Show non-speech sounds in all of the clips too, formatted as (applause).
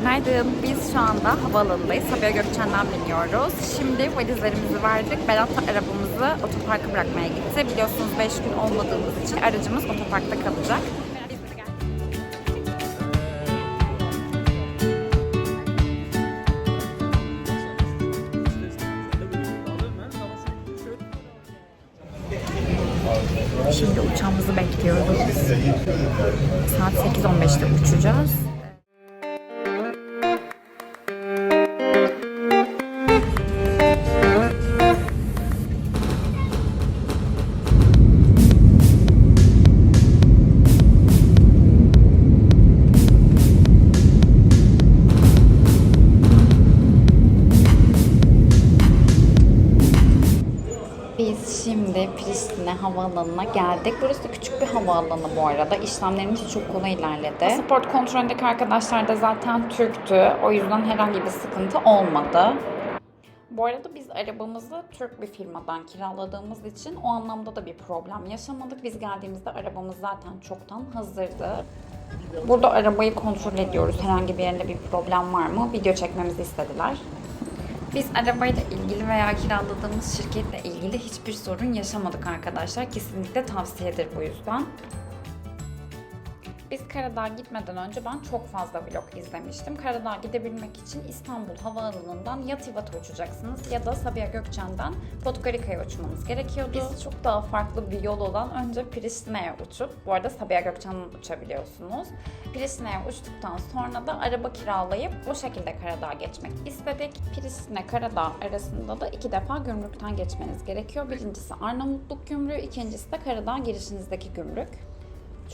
Günaydın. Biz şu anda havaalanındayız. Sabiha Gökçen'den biniyoruz. Şimdi valizlerimizi verdik. Berat arabamızı otoparka bırakmaya gitti. Biliyorsunuz 5 gün olmadığımız için aracımız otoparkta kalacak. Havaalanı bu arada. İşlemlerimiz çok kolay ilerledi. Pasaport kontrolündeki arkadaşlar da zaten Türktü. O yüzden herhangi bir sıkıntı olmadı. Bu arada biz arabamızı Türk bir firmadan kiraladığımız için o anlamda da bir problem yaşamadık. Biz geldiğimizde arabamız zaten çoktan hazırdı. Burada arabayı kontrol ediyoruz. Herhangi bir yerinde bir problem var mı? Video çekmemizi istediler. Biz arabayla ilgili veya kiraladığımız şirketle ilgili hiçbir sorun yaşamadık arkadaşlar. Kesinlikle tavsiyedir bu yüzden. Biz Karadağ gitmeden önce ben çok fazla vlog izlemiştim. Karadağ gidebilmek için İstanbul Havaalanı'ndan ya Tivat'a uçacaksınız ya da Sabiha Gökçen'den Podgorica'ya uçmanız gerekiyordu. Biz çok daha farklı bir yol olan önce Priştine'ye uçup, bu arada Sabiha Gökçen'den uçabiliyorsunuz. Priştine'ye uçtuktan sonra da araba kiralayıp o şekilde Karadağ'a geçmek istedik. Priştine Karadağ arasında da iki defa gümrükten geçmeniz gerekiyor. Birincisi Arnavutluk gümrüğü, ikincisi de Karadağ girişinizdeki gümrük.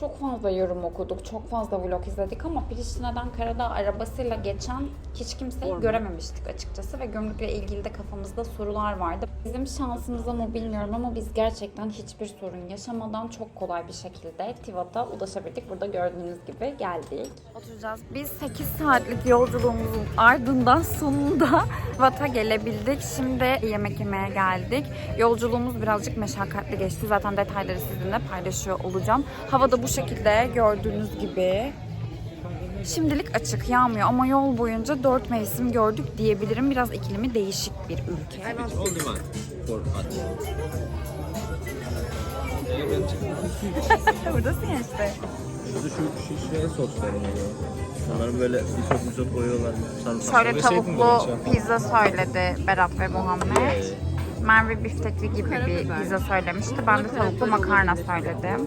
Çok fazla yorum okuduk, çok fazla vlog izledik ama Priştine'den Karadağ arabasıyla geçen hiç kimseyi görememiştik açıkçası ve gümrükle ilgili de kafamızda sorular vardı. Bizim şansımıza mı bilmiyorum ama biz gerçekten hiçbir sorun yaşamadan çok kolay bir şekilde Tivat'a ulaşabildik. Burada gördüğünüz gibi geldik. Oturacağız. Biz 8 saatlik yolculuğumuzun ardından sonunda Tivat'a gelebildik. Şimdi yemek yemeye geldik. Yolculuğumuz birazcık meşakkatli geçti. Zaten detayları sizinle paylaşıyor olacağım. Hava da bu şekilde gördüğünüz gibi. Şimdilik açık yağmıyor ama yol boyunca dört mevsim gördük diyebilirim. Biraz iklimi değişik bir ülke. (laughs) Buradasın ya işte. Şurada şu şişeye soslarım oluyor. Onları böyle bir sos bir sos koyuyorlar. Sarımsak. Şöyle Böyle şey tavuklu pizza söyledi Berat ve Muhammed. Merve biftekli gibi bir pizza söylemişti. Ben de tavuklu makarna söyledim.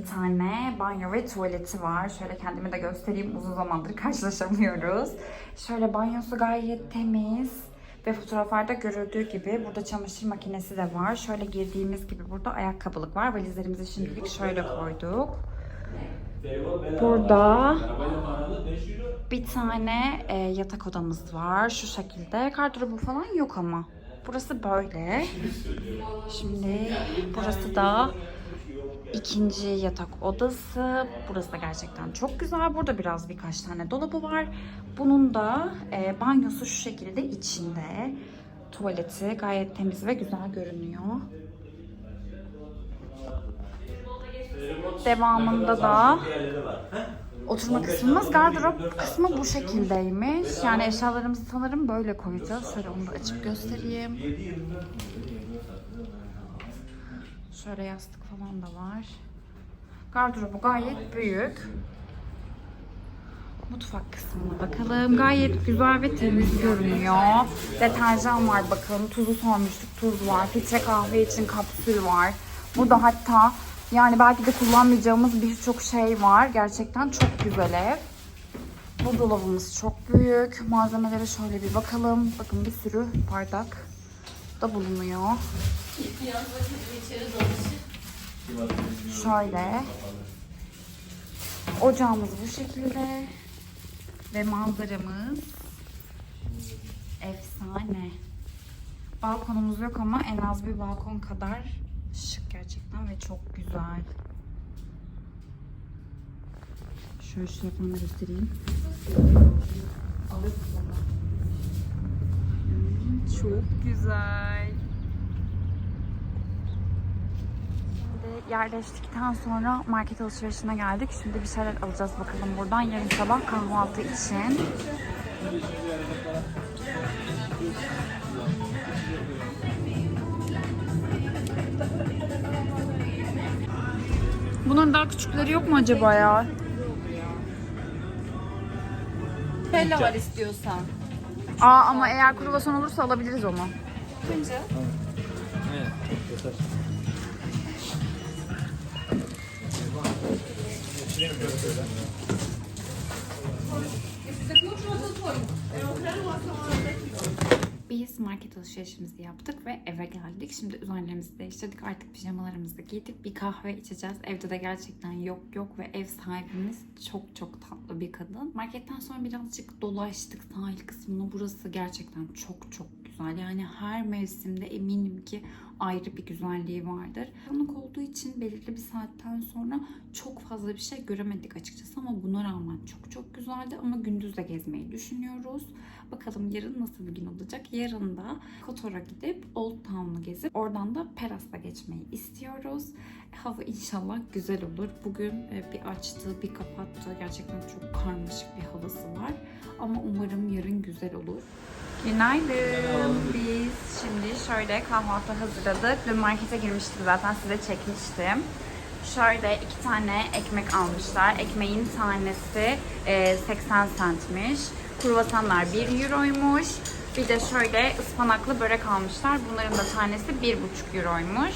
Bir tane banyo ve tuvaleti var. Şöyle kendimi de göstereyim. Uzun zamandır karşılaşamıyoruz. Şöyle banyosu gayet temiz. Ve fotoğraflarda görüldüğü gibi burada çamaşır makinesi de var. Şöyle girdiğimiz gibi burada ayakkabılık var. Valizlerimizi şimdilik şöyle koyduk. Burada bir tane e, yatak odamız var. Şu şekilde. Gardırobu falan yok ama. Burası böyle. Şimdi burası da ikinci yatak odası. Burası da gerçekten çok güzel. Burada biraz birkaç tane dolabı var. Bunun da e, banyosu şu şekilde içinde. Tuvaleti gayet temiz ve güzel görünüyor. Devamında da oturma kısmımız gardırop kısmı bu şekildeymiş. Yani eşyalarımızı sanırım böyle koyacağız. Şöyle onu da açıp göstereyim. Şöyle yastık falan da var. Gardırobu gayet büyük. Mutfak kısmına bakalım. Gayet güzel ve temiz görünüyor. Deterjan var bakın. Tuzu sormuştuk. Tuz var. Filtre kahve için kapsül var. Burada hatta yani belki de kullanmayacağımız birçok şey var. Gerçekten çok güzel ev. Bu dolabımız çok büyük. Malzemelere şöyle bir bakalım. Bakın bir sürü bardak da bulunuyor. Şöyle. Ocağımız bu şekilde. Ve manzaramız efsane. Balkonumuz yok ama en az bir balkon kadar Şık gerçekten ve çok güzel. Şöyle şu yapmanı göstereyim. Çok güzel. Şimdi yerleştikten sonra market alışverişine geldik. Şimdi bir şeyler alacağız bakalım buradan. Yarın sabah kahvaltı için. Bunların daha küçükleri yok mu acaba ya? Nutella var istiyorsan. Aa ama eğer kruvasan olursa alabiliriz onu. Bence. Evet. Yeter. Biz market alışverişimizi yaptık ve eve geldik. Şimdi üzerlerimizi değiştirdik. Artık pijamalarımızı giydik. Bir kahve içeceğiz. Evde de gerçekten yok yok ve ev sahibimiz çok çok tatlı bir kadın. Marketten sonra birazcık dolaştık sahil kısmını. Burası gerçekten çok çok güzel. Yani her mevsimde eminim ki ayrı bir güzelliği vardır. Karanlık olduğu için belirli bir saatten sonra çok fazla bir şey göremedik açıkçası ama buna rağmen çok çok güzeldi ama gündüz de gezmeyi düşünüyoruz. Bakalım yarın nasıl bir gün olacak. Yarın da Kotor'a gidip Old Town'u gezip oradan da Peras'ta geçmeyi istiyoruz. Hava inşallah güzel olur. Bugün e, bir açtı, bir kapattı. Gerçekten çok karmaşık bir havası var. Ama umarım yarın güzel olur. Günaydın. Biz şimdi şöyle kahvaltı hazırladık. Dün markete girmiştim zaten size çekmiştim. Şöyle iki tane ekmek almışlar. Ekmeğin tanesi e, 80 centmiş. Kruvasanlar 1 euroymuş. Bir de şöyle ıspanaklı börek almışlar. Bunların da tanesi 1,5 euroymuş.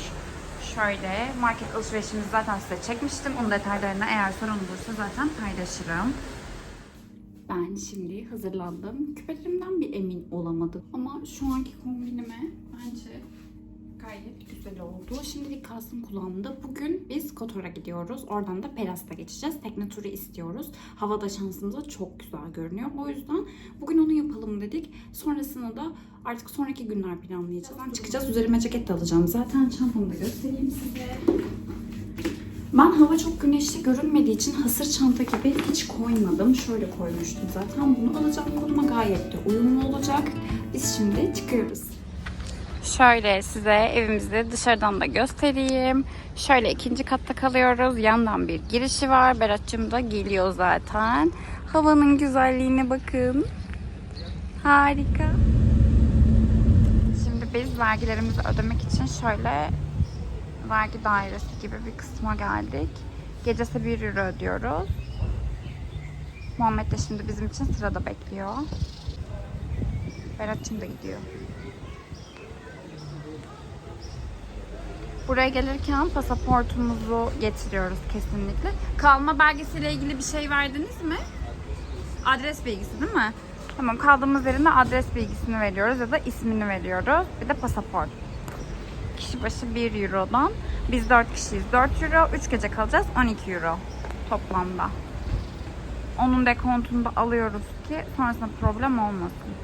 Şöyle market alışverişimizi zaten size çekmiştim. Onun detaylarını eğer sorun olursa zaten paylaşırım. Ben şimdi hazırlandım. Küpelerimden bir emin olamadım. Ama şu anki kombinime bence gayet güzel oldu. Şimdilik kalsın kulağımda. Bugün biz Kotor'a gidiyoruz. Oradan da Pelas'ta geçeceğiz. Tekne turu istiyoruz. Havada şansımıza çok güzel görünüyor. O yüzden bugün onu yapalım dedik. Sonrasında da artık sonraki günler planlayacağız. Ben çıkacağız. Üzerime ceket de alacağım. Zaten çantamı da göstereyim size. Ben hava çok güneşli görünmediği için hasır çanta gibi hiç koymadım. Şöyle koymuştum zaten. Bunu alacağım koluma gayet de uyumlu olacak. Biz şimdi çıkıyoruz. Şöyle size evimizi dışarıdan da göstereyim. Şöyle ikinci katta kalıyoruz. Yandan bir girişi var. Berat'cığım da geliyor zaten. Havanın güzelliğine bakın. Harika. Şimdi biz vergilerimizi ödemek için şöyle vergi dairesi gibi bir kısma geldik. Gecesi 1 euro ödüyoruz. Muhammed de şimdi bizim için sırada bekliyor. Berat'cığım da gidiyor. Buraya gelirken pasaportumuzu getiriyoruz kesinlikle. Kalma belgesiyle ilgili bir şey verdiniz mi? Adres bilgisi değil mi? Tamam kaldığımız yerinde adres bilgisini veriyoruz ya da ismini veriyoruz. Bir de pasaport. Kişi başı 1 Euro'dan. Biz 4 kişiyiz. 4 Euro. 3 gece kalacağız. 12 Euro toplamda. Onun dekontunu da alıyoruz ki sonrasında problem olmasın.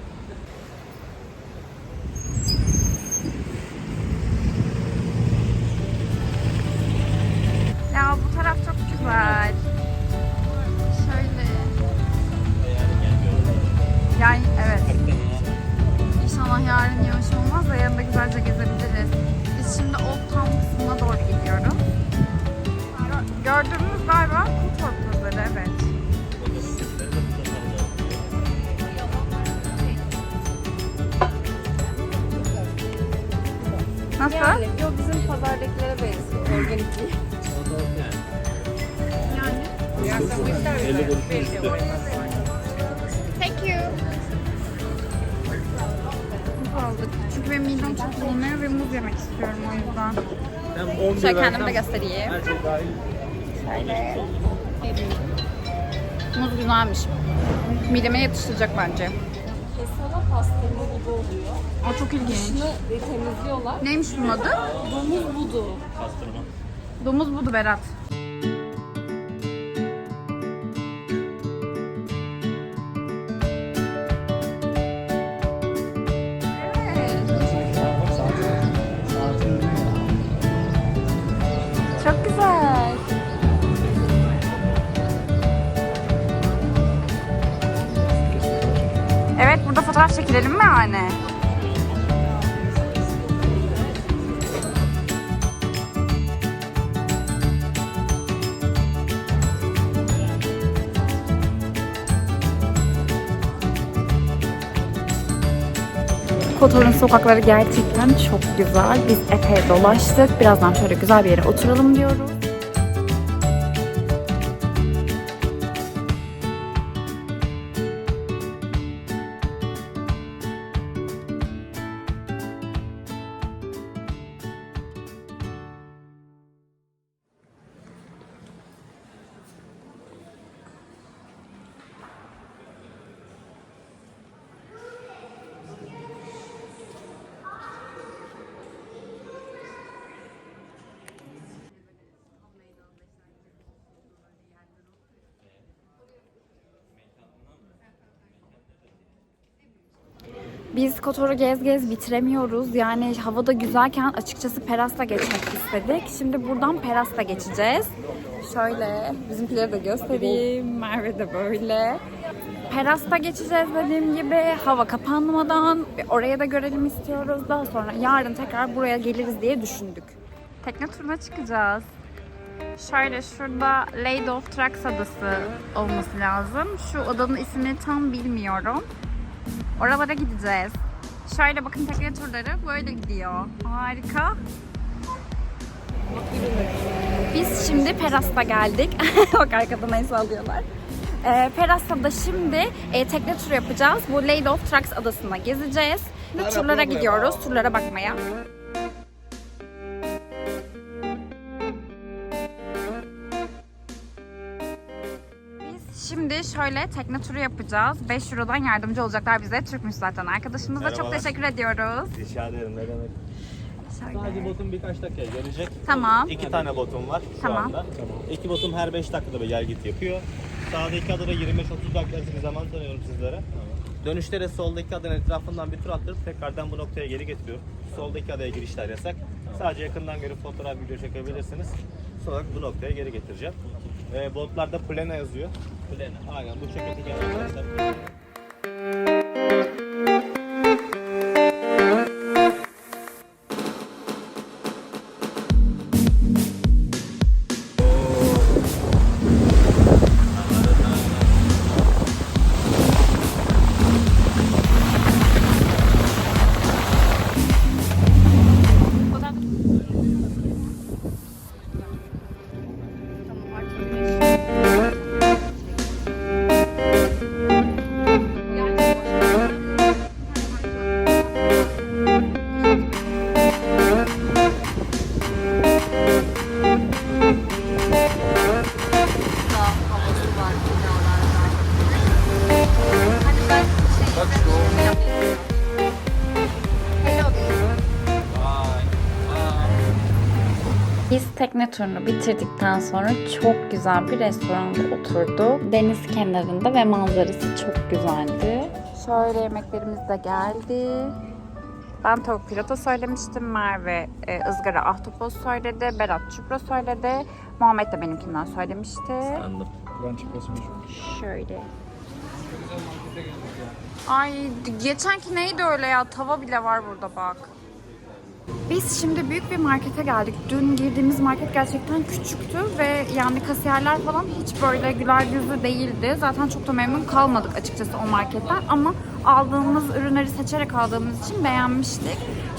Benim midem çok bulanıyor ve muz yemek istiyorum o yüzden. Hem 11 Şöyle kendime de göstereyim. Her şey dahil. Muz güzelmiş. Mideme yatıştıracak bence. Kesana pastırma gibi oluyor. O çok ilginç. Dışını temizliyorlar. Neymiş bunun adı? Domuz budu. Pastırma. Domuz budu Berat. Fotoğraf çekilelim mi yani? Kotor'un sokakları gerçekten çok güzel. Biz epey dolaştık. Birazdan şöyle güzel bir yere oturalım diyoruz. Biz Kotor'u gez gez bitiremiyoruz. Yani hava da güzelken açıkçası Peras'la geçmek istedik. Şimdi buradan Peras'la geçeceğiz. Şöyle bizimkileri de göstereyim. Merve de böyle. Peras'ta geçeceğiz dediğim gibi hava kapanmadan oraya da görelim istiyoruz. Daha sonra yarın tekrar buraya geliriz diye düşündük. Tekne turuna çıkacağız. Şöyle şurada Lady of Trucks adası olması lazım. Şu adanın ismini tam bilmiyorum. Oralara gideceğiz. Şöyle bakın tekne turları böyle gidiyor. Harika. Biz şimdi Peras'ta geldik. (laughs) Bak arkadan el sallıyorlar. Ee, Peras'ta da şimdi e, tekne turu yapacağız. Bu Lady of Trucks adasına gezeceğiz. Ve turlara gidiyoruz. Turlara bakmaya. Şimdi şöyle tekne turu yapacağız. 5 Euro'dan yardımcı olacaklar bize. Türkmüş zaten. Arkadaşımıza çok Merhabalar. teşekkür ediyoruz. Rica ederim ne demek. Sadece botum birkaç dakikaya gelecek. Tamam. İki tane botum var şu Tamam. anda. İki botum her 5 dakikada bir gel git yapıyor. Sağdaki adada 25-30 dakika arası bir zaman tanıyorum sizlere. Dönüşte de soldaki adanın etrafından bir tur attırıp tekrardan bu noktaya geri getiriyorum. Soldaki adaya girişler yasak. Sadece yakından görüp fotoğraf video çekebilirsiniz. Sonra bu noktaya geri getireceğim. Ee, botlarda plana yazıyor. Plana. Aynen bu çeketeki arkadaşlar. Turunu bitirdikten sonra çok güzel bir restoranda oturduk. Deniz kenarında ve manzarası çok güzeldi. Şöyle yemeklerimiz de geldi. Ben tavuk pilato söylemiştim. Merve e, ızgara ahtapot söyledi. Berat çupra söyledi. Muhammed de benimkinden söylemişti. Anladım. Şöyle. Ay geçenki neydi öyle ya? Tava bile var burada bak. Biz şimdi büyük bir markete geldik. Dün girdiğimiz market gerçekten küçüktü ve yani kasiyerler falan hiç böyle güler yüzlü değildi. Zaten çok da memnun kalmadık açıkçası o marketten ama aldığımız ürünleri seçerek aldığımız için beğenmiştik.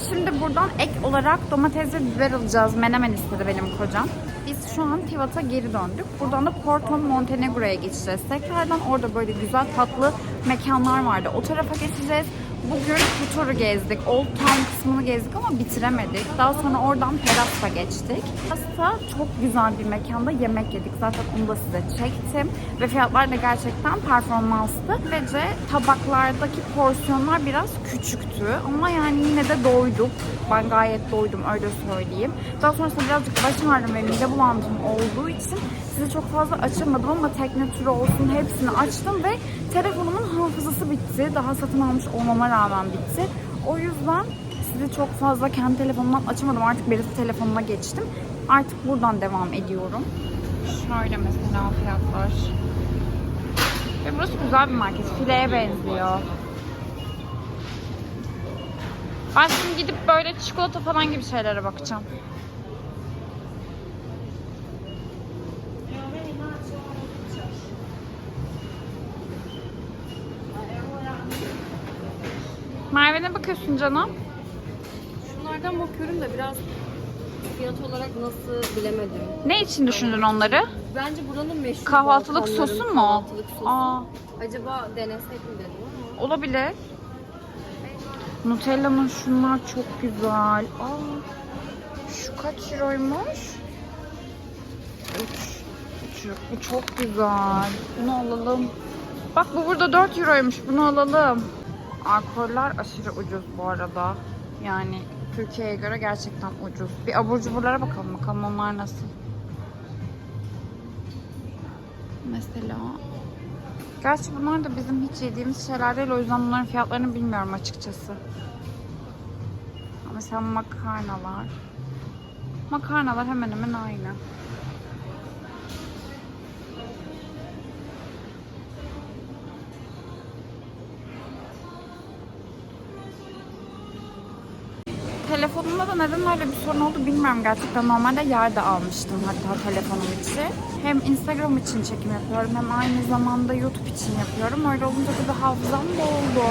Şimdi buradan ek olarak domates ve biber alacağız. Menemen istedi benim kocam. Biz şu an Tivat'a geri döndük. Buradan da Porto Montenegro'ya geçeceğiz. Tekrardan orada böyle güzel tatlı mekanlar vardı. O tarafa geçeceğiz. Bugün bu gezdik. Old Town kısmını gezdik ama bitiremedik. Daha sonra oradan Teras'a geçtik. Teras'ta çok güzel bir mekanda yemek yedik. Zaten onu da size çektim. Ve fiyatlar da gerçekten performanslı. Böylece tabaklardaki porsiyonlar biraz küçüktü. Ama yani yine de doyduk. Ben gayet doydum öyle söyleyeyim. Daha sonrasında birazcık başım ağrım ve mide bulantım olduğu için size çok fazla açamadım ama tekne turu olsun hepsini açtım ve telefonumun hafızası bitti. Daha satın almış olmama rağmen bitti. O yüzden sizi çok fazla kendi telefonumdan açamadım. Artık birisi telefonuna geçtim. Artık buradan devam ediyorum. Şöyle mesela fiyatlar. Ve burası güzel bir market. Fileye benziyor. Ben şimdi gidip böyle çikolata falan gibi şeylere bakacağım. Ne bakıyorsun canım? Şunlardan bakıyorum da biraz fiyat olarak nasıl bilemedim. Ne için düşündün onları? Bence buranın meşhur Kahvaltılık Balkanların sosu mu? Kahvaltılık sosu. Aa, Acaba denesek mi dedim ama. olabilir. Nutella'nın şunlar çok güzel. Aa, şu kaç euroymuş? 3. 3 Bu çok güzel. Bunu alalım. Bak bu burada 4 euroymuş. Bunu alalım. Alkoller aşırı ucuz bu arada. Yani Türkiye'ye göre gerçekten ucuz. Bir abur cuburlara bakalım bakalım onlar nasıl. Mesela Gerçi bunlar da bizim hiç yediğimiz şeyler değil. O yüzden bunların fiyatlarını bilmiyorum açıkçası. Mesela makarnalar. Makarnalar hemen hemen aynı. Telefonumda da neden öyle bir sorun oldu bilmiyorum gerçekten. Normalde yerde almıştım hatta telefonum için. Hem Instagram için çekim yapıyorum hem aynı zamanda YouTube için yapıyorum. Öyle olunca da hafızam doldu.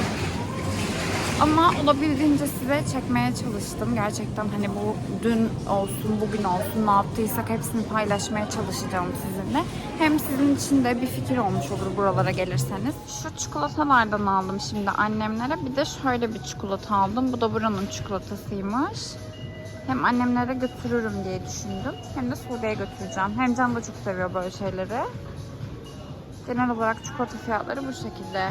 Ama olabildiğince size çekmeye çalıştım. Gerçekten hani bu dün olsun, bugün olsun ne yaptıysak hepsini paylaşmaya çalışacağım sizinle. Hem sizin için de bir fikir olmuş olur buralara gelirseniz. Şu çikolatalardan aldım şimdi annemlere. Bir de şöyle bir çikolata aldım. Bu da buranın çikolatasıymış. Hem annemlere götürürüm diye düşündüm. Hem de Suudi'ye götüreceğim. Hem Can da çok seviyor böyle şeyleri. Genel olarak çikolata fiyatları bu şekilde.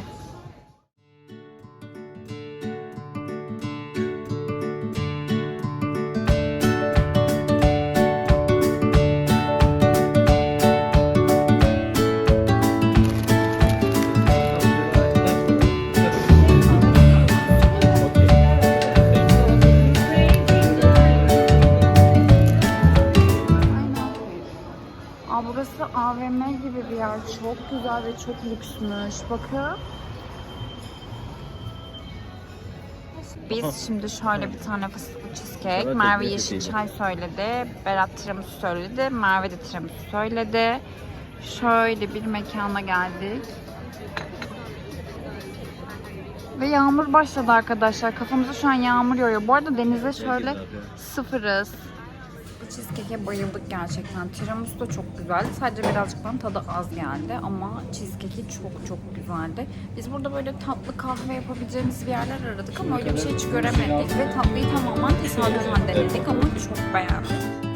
AVM gibi bir yer. Çok güzel ve çok lüksmüş. Bakın. Biz şimdi şöyle bir tane fıstıklı cheesecake, Merve yeşil çay söyledi, Berat tiramisu söyledi, Merve de tiramisu söyledi. Şöyle bir mekana geldik. Ve yağmur başladı arkadaşlar. Kafamıza şu an yağmur yağıyor. Bu arada denize şöyle sıfırız. Cheesecake'e bayıldık gerçekten. Tiramisu da çok güzeldi. Sadece birazcık bana tadı az geldi ama cheesecake'i çok çok güzeldi. Biz burada böyle tatlı kahve yapabileceğimiz bir yerler aradık ama öyle bir şey hiç göremedik ve tatlıyı tamamen tesadüfen denedik ama çok beğendik.